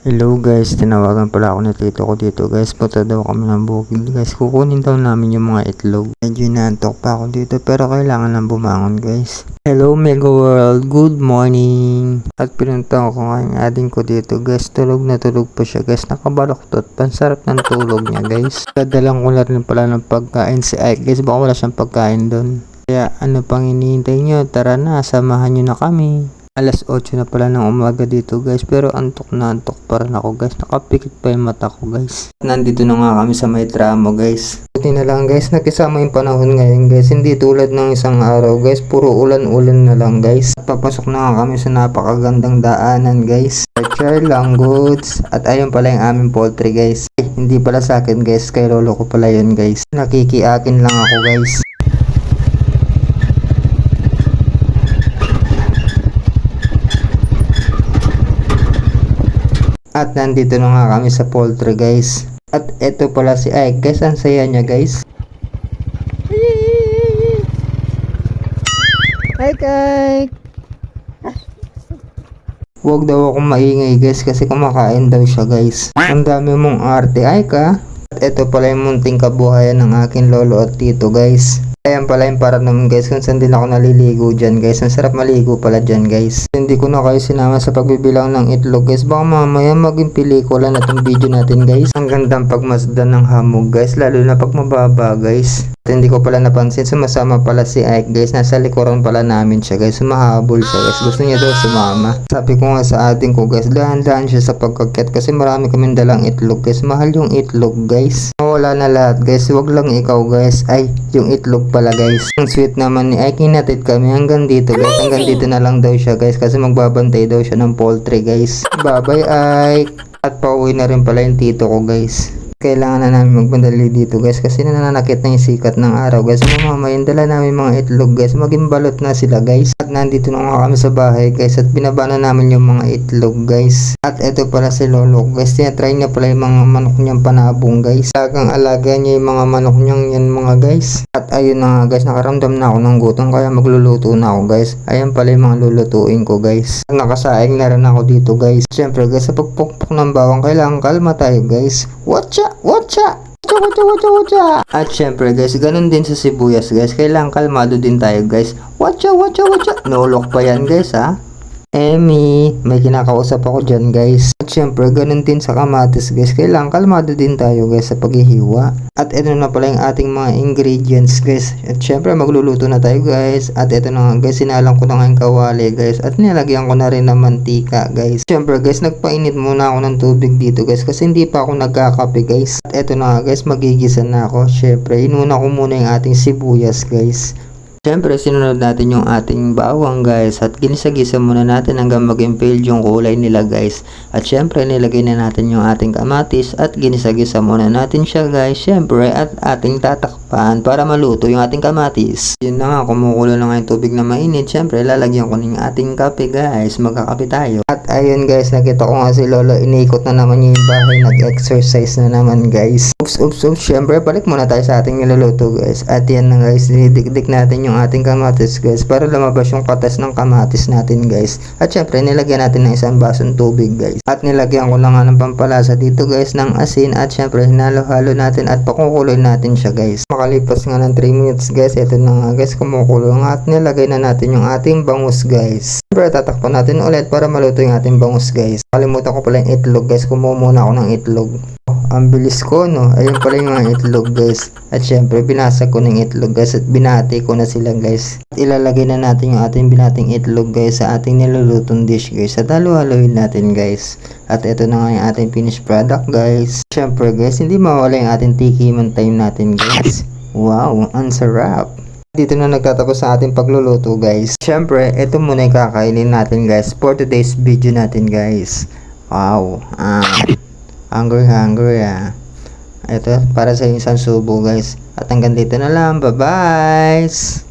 Hello guys, tinawagan pala ako na tito ko dito guys. Punta daw kami ng bukid guys. Kukunin daw namin yung mga itlog. Medyo inaantok pa ako dito pero kailangan lang bumangon guys. Hello Mega World, good morning. At pinunta ko nga yung ading ko dito guys. Tulog na tulog pa siya guys. Nakabaloktot. Pansarap ng tulog niya guys. Dadalang ko na pala ng pagkain si Ike guys. Baka wala siyang pagkain doon. Kaya ano pang hinihintay nyo? Tara na, samahan nyo na kami. Alas 8 na pala ng umaga dito guys. Pero antok na antok pa rin ako guys. Nakapikit pa yung mata ko guys. Nandito na nga kami sa may tramo guys. Buti na lang guys. Nakisama yung panahon ngayon guys. Hindi tulad ng isang araw guys. Puro ulan ulan na lang guys. Papasok na nga kami sa napakagandang daanan guys. Char lang goods at ayun pala yung aming poultry guys. Eh, hindi pala sa akin guys. Kay lolo ko pala yun guys. Nakikiakin lang ako guys At nandito na nga kami sa poultry guys. At eto pala si Ike guys. Ang saya niya guys. Ike Ike! Huwag daw akong maingay guys kasi kumakain daw siya guys. Ang dami mong arte Ike ah. At eto pala yung munting kabuhayan ng aking lolo at tito guys. Ayan pala yung para naman guys kung saan din ako naliligo dyan guys. Ang sarap maligo pala dyan guys. Hindi ko na kayo sinama sa pagbibilang ng itlog guys. Baka mamaya maging pelikula na tong video natin guys. Ang gandang pagmasdan ng hamog guys. Lalo na pag mababa guys. At hindi ko pala napansin sumasama pala si Ike guys. Nasa likuran pala namin siya guys. Sumahabol siya guys. Gusto niya daw sumama. Sabi ko nga sa ating ko guys. Dahan-dahan siya sa pagkakyat kasi marami kaming dalang itlog guys. Mahal yung itlog guys. Wala na lahat guys. Huwag lang ikaw guys. Ay, yung itlog pala guys. Ang sweet naman ni Ike. Kinatid kami hanggang dito guys. Hanggang dito na lang daw siya guys. Kasi magbabantay daw siya ng poultry guys. Bye bye Ike. At pauwi na rin pala yung tito ko guys. Kailangan na namin magbandali dito guys kasi nananakit na yung sikat ng araw guys. Mamamayin dala namin mga itlog guys. Maging balot na sila guys. At nandito na nga kami sa bahay guys at binabana namin yung mga itlog guys. At eto pala si Lolo guys. Tinatry niya pala yung mga manok niyang panabong guys. Talagang alaga niya yung mga manok niyang yan mga guys. At ayun na nga guys nakaramdam na ako ng gutom kaya magluluto na ako guys. Ayan pala yung mga lulutuin ko guys. Nakasaing na rin ako dito guys. Siyempre guys sa pagpukpok ng bawang kailangan kalma tayo guys. Watcha! Watcha! Watcha, watcha, watcha. At syempre guys, ganun din sa sibuyas guys. Kailangan kalmado din tayo guys. Watcha, watcha, watcha. Nulok pa yan guys ha. Emmy, may kinakausap ako dyan guys. At syempre, ganun din sa kamatis guys. Kailangan kalmado din tayo guys sa paghihiwa. At ito na pala yung ating mga ingredients guys. At syempre, magluluto na tayo guys. At ito na guys, sinalang ko na nga yung kawali guys. At nilagyan ko na rin ng mantika guys. Syempre guys, nagpainit muna ako ng tubig dito guys. Kasi hindi pa ako nagkakape guys. At ito na guys, magigisa na ako. Syempre, inuna ko muna yung ating sibuyas guys. Siyempre, sinunod natin yung ating bawang guys at ginisagisa muna natin hanggang mag-impale yung kulay nila guys. At syempre, nilagay na natin yung ating kamatis at ginisagisa muna natin siya guys. Syempre, at ating tatakpan para maluto yung ating kamatis. Yun na nga, kumukulo na nga yung tubig na mainit. Syempre, lalagyan ko ng ating kape guys. Magkakape tayo. At ayun guys, nakita ko nga si Lolo, inikot na naman yung bahay. Nag-exercise na naman guys. Oops, oops, oops. Syempre, balik muna tayo sa ating niluluto guys. At yan na guys, dinidikdik natin yung ating kamatis guys para lumabas yung katas ng kamatis natin guys. At syempre nilagyan natin ng isang basong tubig guys. At nilagyan ko lang nga ng pampalasa dito guys ng asin at syempre hinalo-halo natin at pakukuloy natin siya guys. Makalipas nga ng 3 minutes guys, ito na nga guys kumukulo nga at nilagay na natin yung ating bangus guys. Syempre tatakpan natin ulit para maluto yung ating bangus guys. Kalimutan ko pala yung itlog guys, kumuha muna ako ng itlog. Ang bilis ko no. Ayun pala yung mga itlog guys. At syempre binasag ko ng itlog guys at binati ko na sila guys. At ilalagay na natin yung ating binating itlog guys sa ating nilulutong dish guys. At halo-haloin natin guys. At ito na nga yung ating finished product guys. Syempre guys, hindi mawala yung ating tikiman time natin guys. Wow, ang sarap. Dito na nagtatapos sa ating pagluluto guys. Syempre, ito muna yung kakainin natin guys for today's video natin guys. Wow. Ah. Hungry hungry ah. Ito para sa isang subo guys. At hanggang dito na lang. Bye bye.